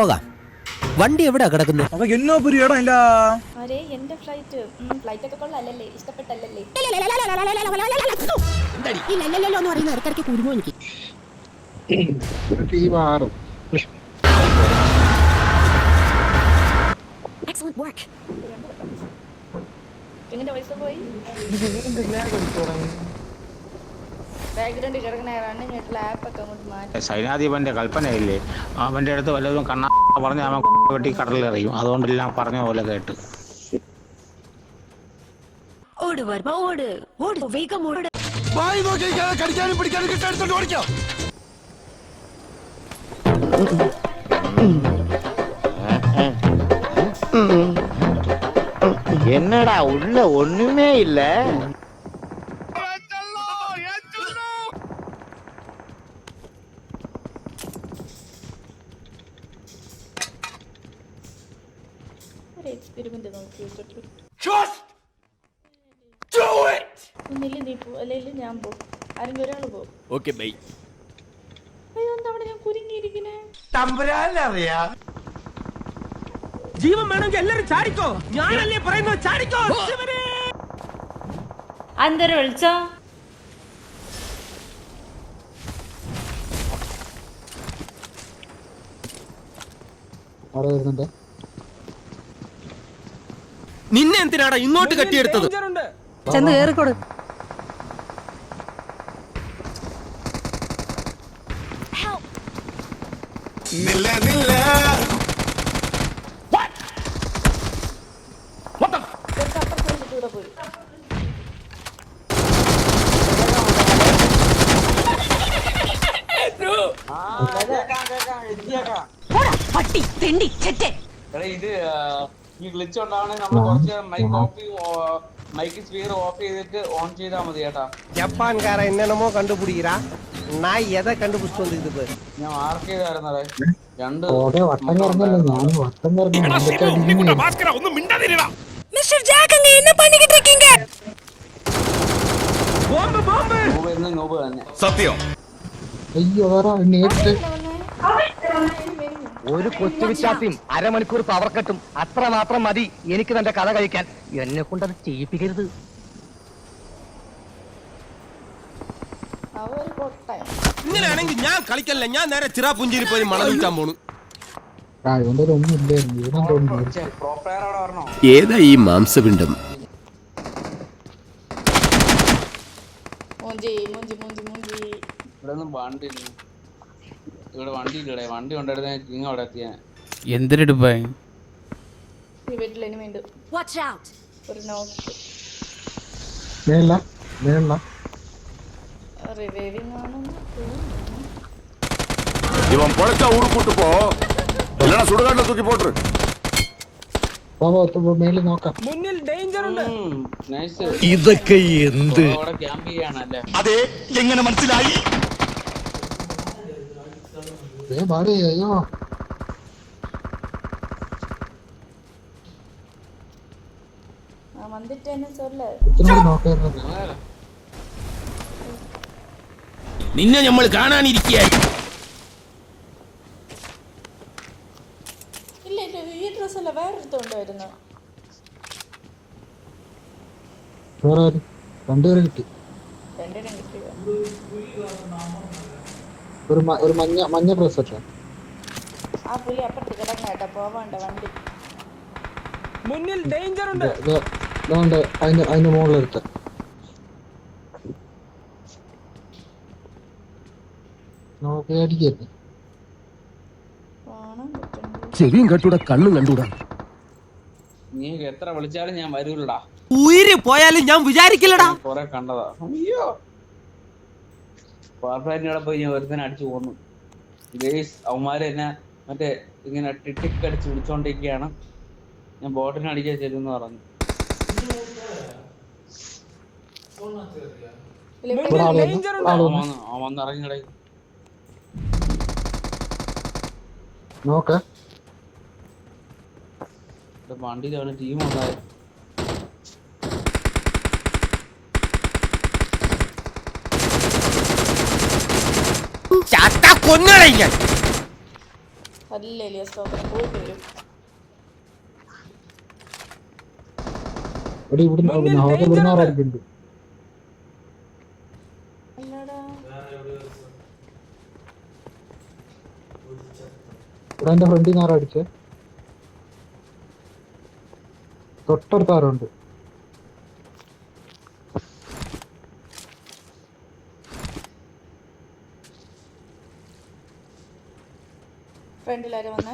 പോകാം. വണ്ടി എവിടെ കിടക്കുന്നത് അവ എന്നോ പുരിയടാ ഇല്ല. അരേ എന്റെ ഫ്ലൈറ്റ് ഫ്ലൈറ്റ് ഒക്കെ കൊള്ളാലല്ലേ ഇഷ്ടപ്പെട്ടല്ലേ ഇല്ലല്ലോ എന്ന് പറയുന്ന ഇടയ്ക്കിടയ്ക്ക് കുരുമോ എനിക്ക്? Excellent work. എങ്ങനെ പൈസ പോയി? ബാക്ക്ഗ്രൗണ്ടിൽ കിടക്കണ റണ്ണിങ് ആയിട്ടുള്ള ആപ്പ് ഒക്കെ അങ്ങോട്ട് മാറ്റി സൈനാധിപന്റെ കൽപ്പനയില്ലേ അവന്റെ അടുത്ത് വല്ലതും കണ്ണ പറഞ്ഞ് അവൻ വെട്ടി കടലിലെറിയും അതുകൊണ്ടെല്ലാം പറഞ്ഞ പോലെ കേട്ട് ഓട് വർമ്മ ഓട് ഓട് വേഗം ഓട് என்னடா உள்ள ஒண்ணுமே இல்ல എക്സ്പെരിമെന്റ് നോക്കി വെച്ചിട്ട് ഒന്നില്ല നീ പോ അല്ലെങ്കിൽ ഞാൻ പോ ആരെങ്കിലും ഒരാൾ പോ ഓക്കെ ബൈ അയ്യോ എന്താ അവിടെ ഞാൻ കുരുങ്ങിയിരിക്കണേ ജീവൻ വേണമെങ്കിൽ എല്ലാരും ചാടിക്കോ. ഞാനല്ലേ പറയുന്നത്? ചാടിക്കോ അന്തരം വിളിച്ചോ നിന്നെ എന്തിനാടാ ഇങ്ങോട്ട് കെട്ടിയെടുത്തത്? ചെന്ന് കേറിക്കൊടു ഇവിടെ പോയി പട്ടി തെണ്ടി ചെറ്റേ എടാ ഇത് ഈ ഗ്ലിച്ച് ഉണ്ടാവണെങ്കിൽ നമ്മൾ കുറച്ച് mic off mic speaker off ചെയ്തിട്ട് ഓൺ ചെയ്താൽ മതി കേട്ടാ ജപ്പാൻകാര എന്നമോ കണ്ടുപിടിക്കാ നായ് എതാ കണ്ടുപിടിച്ചു വന്നിരുന്നത് ഞാൻ മാർക്ക് ചെയ്തായിരുന്നേ രണ്ട് മിസ്റ്റർ ജാക്ക് അങ്ങ് എന്നെ പണിക്കിട്ട് ഇരിക്കீங்க ബോംബ് ബോംബ് നോബ് തന്നെ. സത്യം? അയ്യോ വേറെ നേരിട്ട് ഒരു കൊച്ചു വിശ്വാസിയും അരമണിക്കൂർ പവർ കട്ടും അത്ര മാത്രം മതി എനിക്ക് തന്റെ കഥ കഴിക്കാൻ. എന്നെ കൊണ്ട് അത് ചെയ്യിപ്പിക്കരുത്. ഇങ്ങനെയാണെങ്കിൽ ഞാൻ കളിക്കല്ല? ഞാൻ നേരെ ചിറാപുഞ്ചിരി പോയി മണം വിൽക്കാൻ പോണു. ഏതാ ഈ മാംസപിണ്ടം മൂഞ്ചി മൂഞ്ചി മൂഞ്ചി മൂഞ്ചി. ഇവിടെ ഒന്നും വണ്ടി ഇല്ല. ഇവിടെ വണ്ടി ഇല്ലടേ വണ്ടി കൊണ്ടിരുന്ന കിങ് അവിടെ എത്തിയാ എന്തിനെടുപ്പാ ഈ വീട്ടിൽ ഇനി വീണ്ടും വാച്ച് ഔട്ട് ഒരു നോക്ക് റിവൈവിങ് ആണെന്ന് തോന്നുന്നു ഇവൻ പൊഴച്ച ഊറ് കൂട്ട് പോ இல்லைன்னா சுடுகாட்டில் தூக்கி போட்டுரு முன்னில் டேஞ்சர் உண்டு നൈസ് ഇതൊക്കെ എന്ത് അവിടെ ക്യാമ്പ് ചെയ്യാണല്ലേ അതെ എങ്ങനെ മനസ്സിലായി நான் வந்துட்டேன்னு சொல்ல നിന്നെ നമ്മൾ കാണാനിരിക്കയായി ഇല്ല ഇല്ല ഈ ഡ്രസ് അല്ല വേറെ എടുത്തോണ്ട് വരുന്നു രണ്ടിനും കിട്ടിയ ഒരു ഒരു മഞ്ഞ മഞ്ഞ പ്രസക്ഷൻ ആ പുലി അപ്പുറത്ത് കിടങ്ങ കേട്ടോ. പോവണ്ട വണ്ടി. മുന്നിൽ ഡേഞ്ചർ ഉണ്ട്. അതുകൊണ്ട് അതിന്റെ അതിന്റെ മുകളിലെടുത്ത് നമുക്ക് അടിക്കരുത്. ചെവിയും കെട്ടൂടാ കണ്ണും കണ്ടൂടാ നീ എത്ര വിളിച്ചാലും ഞാൻ വരൂലടാ ഉയര് പോയാലും ഞാൻ വിചാരിക്കില്ലടാ. കൊറേ കണ്ടതാ. അയ്യോ. കോർപ്പറേറ്റിനോടെ പോയി ഞാൻ ഒരുത്തനെ അടിച്ചു പോന്നു ഗേസ് അവന്മാര് എന്നെ മറ്റേ ഇങ്ങനെ ടിട്ടിക്ക് അടിച്ച് വിളിച്ചോണ്ടിരിക്കുകയാണ് ഞാൻ ബോട്ടിനെ അടിക്കാൻ ചെല്ലുമെന്ന് പറഞ്ഞു. അവൻ വന്നിറങ്ങി കിടക്കും നോക്ക. ടീം ഉണ്ടായത്. കൊന്നട ഞാൻ അല്ല ഇല്ല സ്റ്റോപ്പിന് പോയിട്ട് വരും. ഇവിടെ ഇവിടുന്ന് മുന്നിൽ അവിടെ ഇവിടുന്ന് ഉണ്ട്. ഇവിടെ എന്റെ ഫ്രണ്ടിൽ നിന്ന് ആരാ അടിച്ചേ? തൊട്ടടുത്ത് ആരുണ്ട് ഫ്രണ്ടിലാരും വന്നേ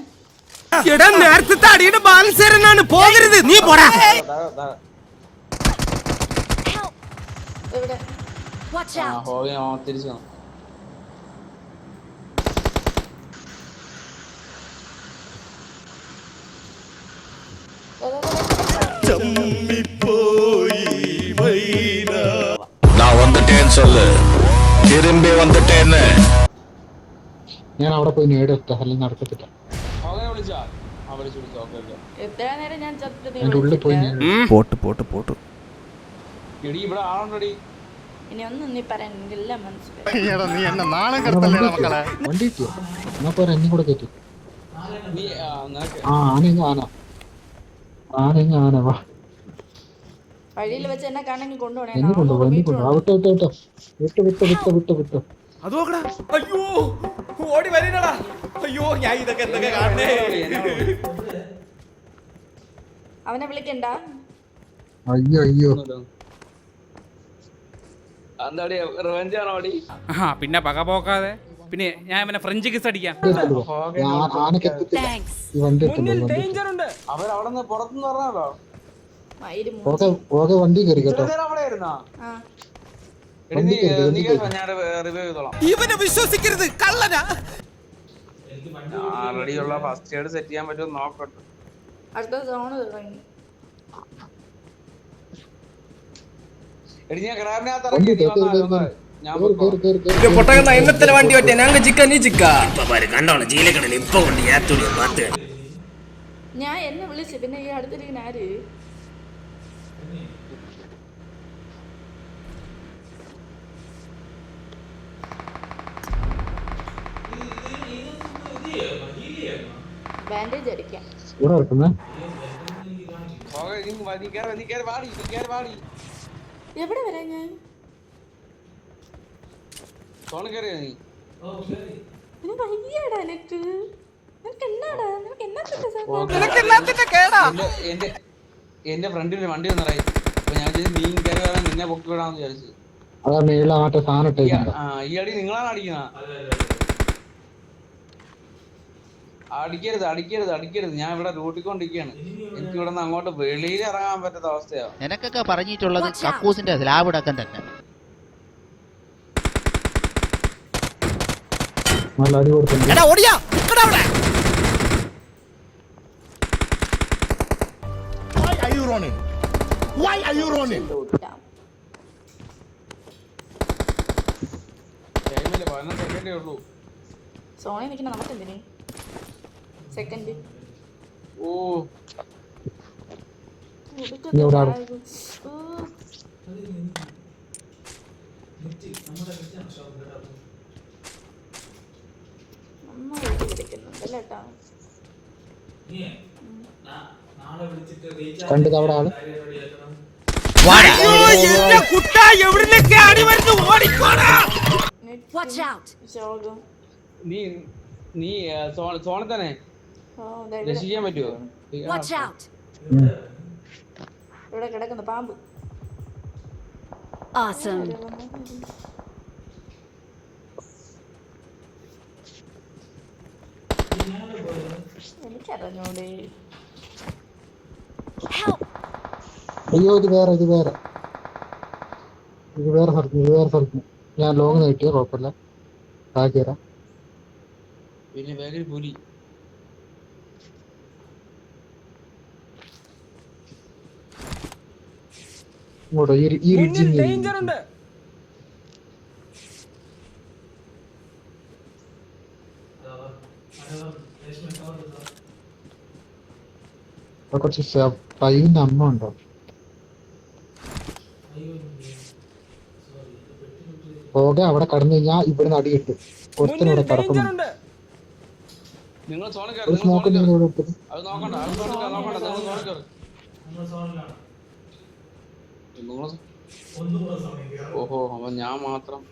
എടാ നേരത്തെ അടിയുടെ ബാലൻസേരനാണ് പോകരുത് നീ പോടാ എവിടെ Watch ആ out! ഹോഗി ആ തിരിച്ചു വന്നു நான் வந்துட்டேன்னு சொல்லு திரும்பி வந்துட்டேன்னு ഞാൻ അവിടെ പോയി നേടിയെത്ത അല്ലെങ്കിൽ നടക്കത്തില്ല എത്ര നേരം ഞാൻ ചത്തിട്ട് നീ വിളിച്ചില്ല. പോട്ട് പോട്ട് പോട്ട്. എടി ഇവിടെ ആളുണ്ടടി? ഇനി ഒന്നും നീ പറയാൻ എനിക്കെല്ലാം മനസ്സിലായി. വണ്ടി കിട്ടിയോ എന്നാ പോരാ എന്നെ കൂടെ കയറ്റി നീ ആ, നിനക്ക്? ആ ആനയെങ്കിൽ ആന. ആന വാ. വഴിയിൽ വെച്ച് എന്നെ കാണണമെങ്കിൽ കൊണ്ടുപോകണേ. എന്നെ കൊണ്ടുപോ എന്നെ കൊണ്ടു ആ വിട്ടോ വിട്ടോ വിട്ടോ. വിട്ടോ വിട്ടോ വിട്ടോ വിട്ടോ. അത് നോക്കടാ. അയ്യോ ഓടി വരണടാ അയ്യോ ഞാൻ ഇതൊക്കെ എന്തൊക്കെ കാണണേ അവനെ വിളിക്കണ്ട? അയ്യോ അയ്യോ. ആ പിന്നെ പക പോക്കാതെ. പിന്നെ ഞാൻ ഇവനെ ഫ്രഞ്ച് കിസ് അടിക്കാം. വണ്ടി കയറി കേട്ടോ. ഇവനെ വിശ്വസിക്കരുത് കള്ളനാ. ആൾറെഡി ഉള്ള ഫസ്റ്റ് എയ്ഡ് സെറ്റ് ചെയ്യാൻ പറ്റുമോ നോക്കട്ടെ അടുത്ത സോണ് തുടങ്ങി വണ്ടി പൊട്ടകന്ന എന്നത്തെ വണ്ടി പറ്റിയ ഞങ്ങൾ ചിക്കൻ നീ ചിക്ക ഞാൻ എന്നെ വിളിച്ചു പിന്നെ ഈ അടുത്തിരിക്കുന്ന ആര്? ബാൻഡേജ് അടിക്കാം. ഇവിടെ ഇറക്കുന്നേ. എവിടെ വരാ ഞാൻ? വയ്യാടാ എന്റെ- എന്റെ എന്റെ ഫ്രണ്ടിൽ വണ്ടി വന്നറായി അപ്പൊ ഞാൻ വിചാരിച്ചു നീ കയറി വരാൻ നിന്നെ പൊക്കി വിടാന്ന് വിചാരിച്ചു. അതാ മേളിൽ ആ സാധനം ഈ അടി നിങ്ങളാണ് അടിക്കുന്ന അടിക്കരുത് അടിക്കരുത് അടിക്കരുത്. ഞാൻ ഇവിടെ റൂട്ടിക്കൊണ്ടിരിക്കുകയാണ്. എനിക്ക് ഇവിടെ നിന്ന് അങ്ങോട്ട് വെളിയിൽ ഇറങ്ങാൻ പറ്റാത്ത അവസ്ഥയാ. നിനക്കൊക്കെ പറഞ്ഞിട്ടുള്ളത് കക്കൂസിന്റെ സ്ലാബ് ഇടക്കം തന്നെ. എടാ ഓടിയാ. നിക്കടാ അവിടെ. കൂട്ടാം ടൈമില്ല പതിനൊന്ന് സെക്കൻഡേ ഉള്ളൂ. സോണി നിൽക്കുന്ന നമുക്ക് എന്തിന്? സെക്കൻഡ് ഓ. കണ്ടത് അവിടെ ആൾ. നീ നീ ആ, രക്ഷിക്കാൻ പറ്റുമോ Watch out! ഇവിടെ കിടക്കുന്നു പാമ്പ്. Awesome. എനിക്കറിഞ്ഞൂടെ. Help! അയ്യോ ഇത് വേറെ ഇത് വേറെ. ഇത് വേറെ സ്ഥലത്ത് ഇത് വേറെ സ്ഥലത്ത്. ഞാൻ ലോങ് നീട്ടിയ കുഴപ്പമില്ല. ബാക്കി തരാം. പിന്നെ വേഗം പുലി. ഇങ്ങോട്ടോ ഈ ഈ ഡേഞ്ചർ ഉണ്ട്. കുറച്ച് ടൈമിന്റെ അമ്മ ഉണ്ടോ? പോകെ അവിടെ കടന്നു കഴിഞ്ഞാൽ ഇവിടുന്ന് അടി കിട്ടും ഒരുത്തനും ഇവിടെ കിടക്കുന്നു. ഒരു നിങ്ങൾ സ്മോക്ക് എടുത്തത് അത് നോക്കണ്ട അത് നോക്കണ്ട നോക്കണ്ട നിങ്ങൾ സോണ കയറി നിങ്ങൾ ഓഹോ അപ്പൊ ഞാൻ മാത്രം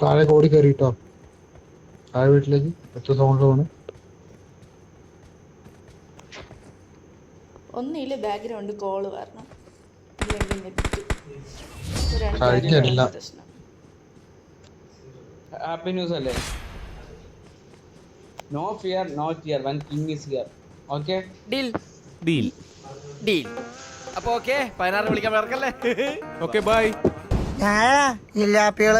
താഴെ ഓടി കയറിട്ടോ താഴെ വീട്ടിലേക്ക് എത്ര സൗണ്ട് വേണം. ഒന്നില്ല ബാക്ക്ഗ്രൗണ്ട് കോൾ വരണം. ഹാപ്പി ന്യൂസ് അല്ലേ? No fear no tear one king is here okay deal deal deal അപ്പൊ ഓക്കെ പതിനാറ് വിളിക്കാൻ മറക്കല്ലേ ഓക്കെ ബൈ ഇല്ലാപ്പികൾ